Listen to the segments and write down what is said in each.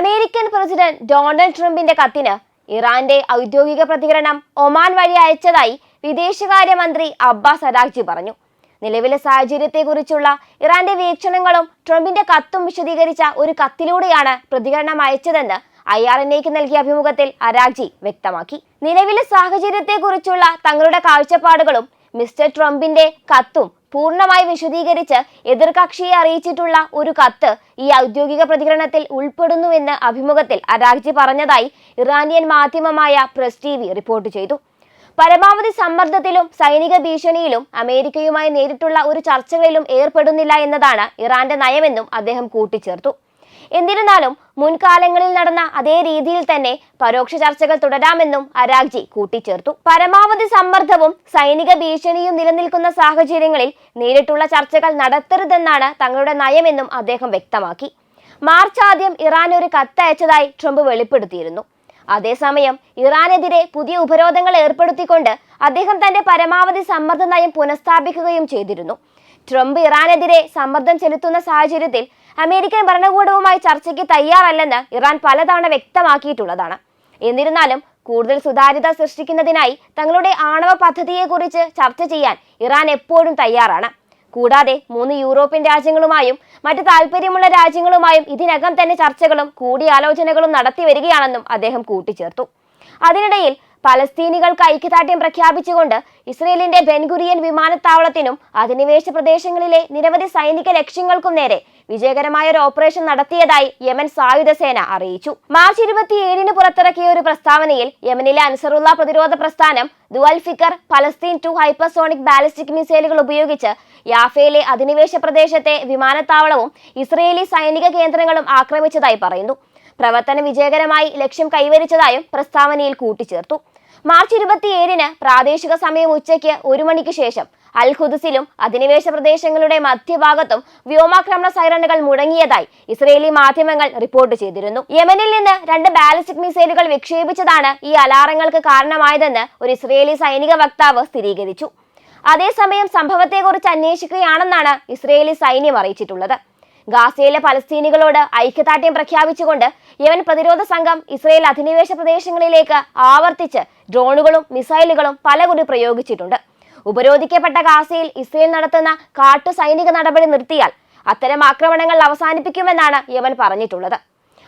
American president Donald ട്രംപിന്റെ കത്തിന് ഇറാന്റെ ഔദ്യോഗിക പ്രതികരണം ഒമാൻ വഴി അയച്ചതായി വിദേശകാര്യമന്ത്രി അബ്ബാസ് അരാഗ്ചി പറഞ്ഞു. നിലവിലെ സാഹചര്യത്തെക്കുറിച്ചുള്ള ഇറാന്റെ വീക്ഷണങ്ങളും ട്രംപിന്റെ കത്തും വിശദീകരിച്ച ഒരു കത്തിലൂടെയാണ് പ്രതികരണം അയച്ചതെന്ന് ഐ ആർ എൻ എക്ക് നൽകിയ അഭിമുഖത്തിൽ അരാഖ്ജി വ്യക്തമാക്കി. നിലവിലെ സാഹചര്യത്തെക്കുറിച്ചുള്ള തങ്ങളുടെ കാഴ്ചപ്പാടുകളും മിസ്റ്റർ ട്രംപിന്റെ കത്തും പൂർണമായി വിശദീകരിച്ച് എതിർകക്ഷിയെ അറിയിച്ചിട്ടുള്ള ഒരു കത്ത് ഈ ഔദ്യോഗിക പ്രതികരണത്തിൽ ഉൾപ്പെടുന്നുവെന്ന് അഭിമുഖത്തിൽ അരാഗ്ജി പറഞ്ഞതായി ഇറാനിയൻ മാധ്യമമായ പ്രസ് ടി റിപ്പോർട്ട് ചെയ്തു. പരമാവധി സമ്മർദ്ദത്തിലും സൈനിക ഭീഷണിയിലും അമേരിക്കയുമായി നേരിട്ടുള്ള ഒരു ചർച്ചകളിലും ഏർപ്പെടുന്നില്ല എന്നതാണ് ഇറാന്റെ നയമെന്നും അദ്ദേഹം കൂട്ടിച്ചേർത്തു. എന്നിരുന്നാലും മുൻകാലങ്ങളിൽ നടന്ന അതേ രീതിയിൽ തന്നെ പരോക്ഷ ചർച്ചകൾ തുടരാമെന്നും അരാഗ്ജി കൂട്ടിച്ചേർത്തു. പരമാവധി സമ്മർദ്ദവും സൈനിക ഭീഷണിയും നിലനിൽക്കുന്ന സാഹചര്യങ്ങളിൽ നേരിട്ടുള്ള ചർച്ചകൾ നടത്തരുതെന്നാണ് തങ്ങളുടെ നയമെന്നും അദ്ദേഹം വ്യക്തമാക്കി. മാർച്ച് ആദ്യം ഇറാൻ ഒരു കത്തയച്ചതായി ട്രംപ് വെളിപ്പെടുത്തിയിരുന്നു. അതേസമയം ഇറാനെതിരെ പുതിയ ഉപരോധങ്ങൾ ഏർപ്പെടുത്തിക്കൊണ്ട് അദ്ദേഹം തന്റെ പരമാവധി സമ്മർദ്ദ നയം പുനഃസ്ഥാപിക്കുകയും ചെയ്തിരുന്നു. ട്രംപ് ഇറാനെതിരെ സമ്മർദ്ദം ചെലുത്തുന്ന സാഹചര്യത്തിൽ അമേരിക്കൻ ഭരണകൂടവുമായി ചർച്ചയ്ക്ക് തയ്യാറല്ലെന്ന് ഇറാൻ പലതവണ വ്യക്തമാക്കിയിട്ടുള്ളതാണ്. എന്നിരുന്നാലും കൂടുതൽ സുതാര്യത സൃഷ്ടിക്കുന്നതിനായി തങ്ങളുടെ ആണവ പദ്ധതിയെക്കുറിച്ച് ചർച്ച ചെയ്യാൻ ഇറാൻ എപ്പോഴും തയ്യാറാണ്. കൂടാതെ മൂന്ന് യൂറോപ്യൻ രാജ്യങ്ങളുമായും മറ്റ് താല്പര്യമുള്ള രാജ്യങ്ങളുമായും ഇതിനകം തന്നെ ചർച്ചകളും കൂടിയാലോചനകളും നടത്തി വരികയാണെന്നും അദ്ദേഹം കൂട്ടിച്ചേർത്തു. അതിനിടയിൽ പലസ്തീനികൾക്ക് ഐക്യദാർഢ്യം പ്രഖ്യാപിച്ചുകൊണ്ട് ഇസ്രയേലിന്റെ ബെൻഗുറിയൻ വിമാനത്താവളത്തിനും അധിനിവേശ പ്രദേശങ്ങളിലെ നിരവധി സൈനിക ലക്ഷ്യങ്ങൾക്കും നേരെ വിജയകരമായ ഒരു ഓപ്പറേഷൻ നടത്തിയതായി യമൻ സായുധ സേന അറിയിച്ചു. മാർച്ച് ഇരുപത്തിയേഴിന് പുറത്തിറക്കിയ ഒരു പ്രസ്താവനയിൽ യമനിലെ അൻസറുള്ള പ്രതിരോധ പ്രസ്ഥാനം Zulfiqar Palestine two hypersonic ballistic മിസൈലുകൾ ഉപയോഗിച്ച് യാഫയിലെ അധിനിവേശ പ്രദേശത്തെ വിമാനത്താവളവും ഇസ്രയേലി സൈനിക കേന്ദ്രങ്ങളും ആക്രമിച്ചതായി പറയുന്നു. പ്രവർത്തനം വിജയകരമായി ലക്ഷ്യം കൈവരിച്ചതായും പ്രസ്താവനയിൽ കൂട്ടിച്ചേർത്തു. മാർച്ച് ഇരുപത്തിയേഴിന് പ്രാദേശിക സമയം ഉച്ചയ്ക്ക് ഒരു മണിക്ക് ശേഷം അൽ ഖുദസിലും അധിനിവേശ പ്രദേശങ്ങളുടെ മധ്യഭാഗത്തും വ്യോമാക്രമണ സൈറണുകൾ മുഴങ്ങിയതായി ഇസ്രയേലി മാധ്യമങ്ങൾ റിപ്പോർട്ട് ചെയ്തിരുന്നു. യമനിൽ നിന്ന് രണ്ട് ബാലിസ്റ്റിക് മിസൈലുകൾ വിക്ഷേപിച്ചതാണ് ഈ അലാറങ്ങൾക്ക് കാരണമായതെന്ന് ഒരു ഇസ്രയേലി സൈനിക വക്താവ് സ്ഥിരീകരിച്ചു. അതേസമയം സംഭവത്തെക്കുറിച്ച് അന്വേഷിക്കുകയാണെന്നാണ് ഇസ്രയേലി സൈന്യം അറിയിച്ചിട്ടുള്ളത്. ഗാസയിലെ പലസ്തീനികളോട് ഐക്യദാർഢ്യം പ്രഖ്യാപിച്ചുകൊണ്ട് യമൻ പ്രതിരോധ സംഘം ഇസ്രയേൽ അധിനിവേശ പ്രദേശങ്ങളിലേക്ക് ആവർത്തിച്ച് ഡ്രോണുകളും മിസൈലുകളും പലകുറി പ്രയോഗിച്ചിട്ടുണ്ട്. ഉപരോധിക്കപ്പെട്ട ഗാസയിൽ ഇസ്രയേൽ നടത്തുന്ന കാട്ടു സൈനിക നടപടി നിർത്തിയാൽ അത്തരം ആക്രമണങ്ങൾ അവസാനിപ്പിക്കുമെന്നാണ് യമൻ പറഞ്ഞിട്ടുള്ളത്.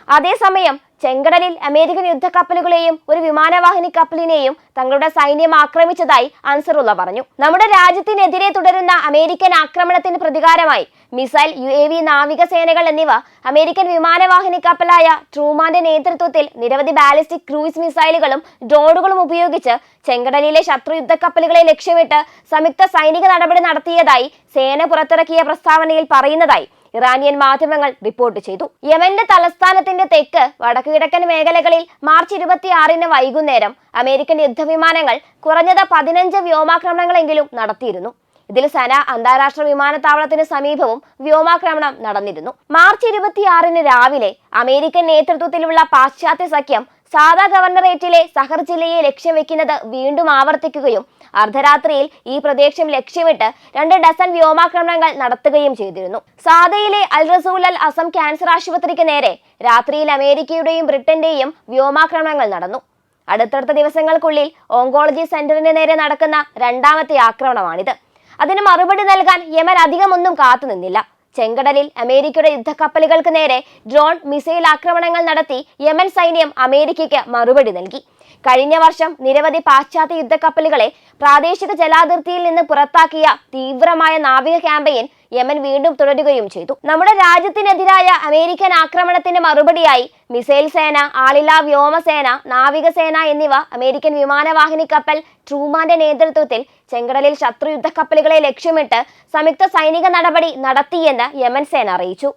അതേസമയം ചെങ്കടലിൽ അമേരിക്കൻ യുദ്ധക്കപ്പലുകളെയും ഒരു വിമാനവാഹിനി കപ്പലിനെയും തങ്ങളുടെ സൈന്യം ആക്രമിച്ചതായി അൻസറുള്ള പറഞ്ഞു. നമ്മുടെ രാജ്യത്തിനെതിരെ തുടരുന്ന അമേരിക്കൻ ആക്രമണത്തിന് പ്രതികാരമായി മിസൈൽ യു എ വി നാവികസേനകൾ എന്നിവ അമേരിക്കൻ വിമാനവാഹിനി കപ്പലായ ട്രൂമാന്റെ നേതൃത്വത്തിൽ നിരവധി ബാലിസ്റ്റിക് ക്രൂയിസ് മിസൈലുകളും ഡ്രോണുകളും ഉപയോഗിച്ച് ചെങ്കടലിലെ ശത്രു യുദ്ധക്കപ്പലുകളെ ലക്ഷ്യമിട്ട് സംയുക്ത സൈനിക നടപടി നടത്തിയതായി സേന പുറത്തിറക്കിയ പ്രസ്താവനയിൽ പറയുന്നതായി ഇറാനിയൻ മാധ്യമങ്ങൾ റിപ്പോർട്ട് ചെയ്തു. യമന്റെ തലസ്ഥാനത്തിന്റെ തെക്ക് വടക്കു കിഴക്കൻ മേഖലകളിൽ മാർച്ച് ഇരുപത്തിയാറിന് വൈകുന്നേരം അമേരിക്കൻ യുദ്ധവിമാനങ്ങൾ കുറഞ്ഞത് പതിനഞ്ച് വ്യോമാക്രമണങ്ങളെങ്കിലും നടത്തിയിരുന്നു. ഇതിൽ സന അന്താരാഷ്ട്ര വിമാനത്താവളത്തിന് സമീപവും വ്യോമാക്രമണം നടന്നിരുന്നു. മാർച്ച് ഇരുപത്തിയാറിന് രാവിലെ അമേരിക്കൻ നേതൃത്വത്തിലുള്ള പാശ്ചാത്യ സഖ്യം സാദാ ഗവർണറേറ്റിലെ സഹർ ജില്ലയെ ലക്ഷ്യം വീണ്ടും ആവർത്തിക്കുകയും അർദ്ധരാത്രിയിൽ ഈ പ്രദേശം ലക്ഷ്യമിട്ട് രണ്ട് ഡസൻ വ്യോമാക്രമണങ്ങൾ നടത്തുകയും ചെയ്തിരുന്നു. സാദയിലെ അൽ റസൂൽ അൽ അസം ക്യാൻസർ ആശുപത്രിക്ക് നേരെ രാത്രിയിൽ അമേരിക്കയുടെയും ബ്രിട്ടന്റെയും വ്യോമാക്രമണങ്ങൾ നടന്നു. അടുത്തടുത്ത ദിവസങ്ങൾക്കുള്ളിൽ ഓങ്കോളജി സെന്ററിന് നേരെ നടക്കുന്ന രണ്ടാമത്തെ ആക്രമണമാണിത്. അതിന് മറുപടി നൽകാൻ യമൻ അധികമൊന്നും കാത്തുനിന്നില്ല. ചെങ്കടലിൽ അമേരിക്കയുടെ യുദ്ധക്കപ്പലുകൾക്ക് നേരെ ഡ്രോൺ മിസൈൽ ആക്രമണങ്ങൾ നടത്തി യമൻ സൈന്യം അമേരിക്കയ്ക്ക് മറുപടി നൽകി. കഴിഞ്ഞ വർഷം നിരവധി പാശ്ചാത്യ യുദ്ധക്കപ്പലുകളെ പ്രാദേശിക ജലാതിർത്തിയിൽ നിന്ന് പുറത്താക്കിയ തീവ്രമായ നാവിക ക്യാമ്പയിൻ യമൻ വീണ്ടും തുടരുകയും ചെയ്തു. നമ്മുടെ രാജ്യത്തിനെതിരായ അമേരിക്കൻ ആക്രമണത്തിന്റെ മറുപടിയായി മിസൈൽ സേന ആളില്ലാ വ്യോമസേന നാവികസേന എന്നിവ അമേരിക്കൻ വിമാനവാഹിനി കപ്പൽ ട്രൂമാന്റെ നേതൃത്വത്തിൽ ചെങ്കടലിൽ ശത്രു യുദ്ധക്കപ്പലുകളെ ലക്ഷ്യമിട്ട് സംയുക്ത സൈനിക നടപടി നടത്തിയെന്ന് യമൻ സേന അറിയിച്ചു.